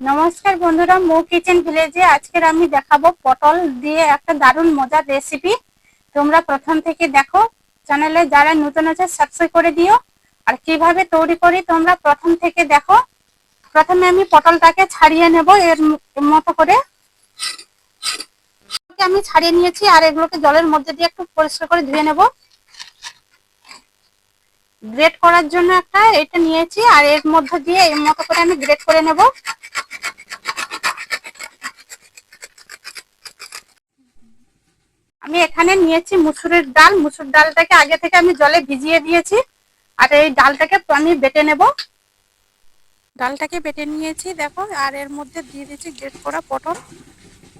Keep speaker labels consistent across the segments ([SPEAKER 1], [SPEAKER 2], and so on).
[SPEAKER 1] নমস্কার বন্ধুরা, মো কিচেন ভিলেজে আজকের আমি দেখাবো পটল দিয়ে একটা দারুণ মজার রেসিপি তোমরা প্রথম থেকে দেখো, চ্যানেলে যারা নতুন আছে সাবস্ক্রাইব করে দিও। আর কীভাবে তৈরি করি তোমরা প্রথম থেকে দেখো। প্রথমে আমি পটলটাকে ছাড়িয়ে নেব এর মতো করে। আমি ছাড়িয়ে নিয়েছি আর এগুলোকে জলের মধ্যে দিয়ে একটু পরিষ্কার করে ধুয়ে নেব। গ্রেট করার জন্য একটা এটা নিয়েছি আর এর মধ্যে দিয়ে এর মতো করে আমি গ্রেট করে নেব। আমি এখানে নিয়েছি মুসুরের ডাল। মুসুর ডালটাকে আগে থেকে আমি জলে ভিজিয়ে দিয়েছি। আর এই ডালটাকে আমি বেটে নেব। ডালটাকে বেটে নিয়েছি, দেখো। আর এর মধ্যে দিয়ে দিয়েছি গ্রেট করা পটল।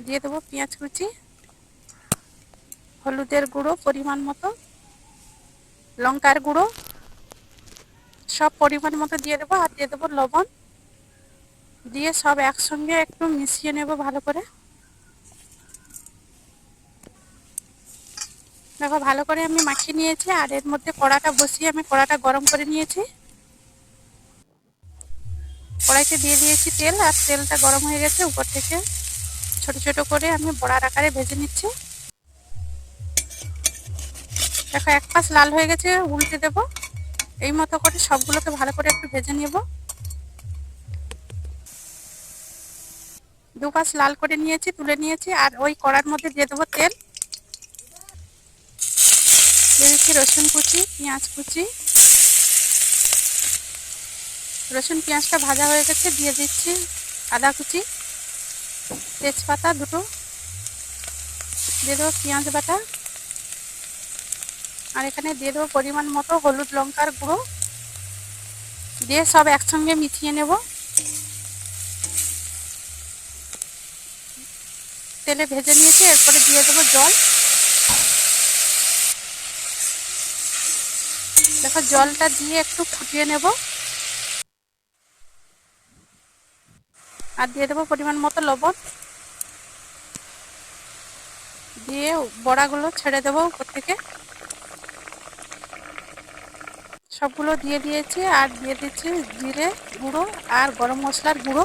[SPEAKER 1] দিয়ে দেবো পেঁয়াজ কুচি, হলুদের গুঁড়ো পরিমাণ মতো, লঙ্কার গুঁড়ো, সব পরিমাণ মতো দিয়ে দেবো। আর দিয়ে দেবো লবণ। দিয়ে সব একসঙ্গে একটু মিশিয়ে নেব ভালো করে। দেখো, ভালো করে আমি মাখিয়ে নিয়েছি, আর এর মধ্যে কড়াটা বসিয়ে আমি কড়াটা গরম করে নিয়েছি। কড়াইতে দিয়ে দিয়েছি তেল, আর তেলটা গরম হয়ে গেছে উপর থেকে। ছোট ছোট করে আমি বড়ার আকারে ভেজে নিচ্ছি। দেখো, এক পাশ লাল হয়ে গেছে, উল্টে দেব। এই মতো করে সবগুলোকে ভালো করে একটু ভেজে নেব। দু পাশ লাল করে নিয়েছি, তুলে নিয়েছি, আর ওই কড়ার মধ্যে দিয়ে দেবো তেল। দিচ্ছি রসুন কুচি, পেঁয়াজ কুচি। রসুন পেঁয়াজটা ভাজা হয়ে গেছে, দিয়ে দিচ্ছি আদা কুচি, তেজপাতা দুটো, দিয়ে দেবো পেঁয়াজ বাটা। আর এখানে দিয়ে দেবো পরিমাণ মতো হলুদ লঙ্কার গুঁড়ো। দিয়ে সব একসঙ্গে মিশিয়ে নেব। তেলে ভেজে নিয়েছি, এরপরে দিয়ে দেবো জল। দেখো, জলটা দিয়ে একটু ফুটিয়ে নেব। আর দিয়ে দেবো পরিমাণ মতো লবণ। দিয়ে বড়াগুলো ছেড়ে দেবো উপর থেকে। সবগুলো দিয়ে দিয়েছি, আর দিয়ে দিচ্ছি জিরে গুঁড়ো আর গরম মশলার গুঁড়ো।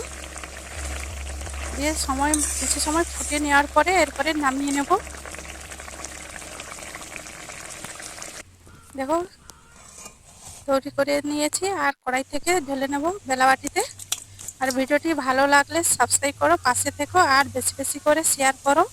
[SPEAKER 1] দিয়ে সময়, কিছু সময় ফুটিয়ে নেওয়ার পরে এরপরে নামিয়ে নেব। দেখো তৈরি করে নিয়েছি আর কড়াই থেকে ঢেলে নেব বেলাবাটিতে আর ভিডিওটি ভালো লাগলে সাবস্ক্রাইব করো, পাশে থেকো আর বেশি বেশি করে শেয়ার করো।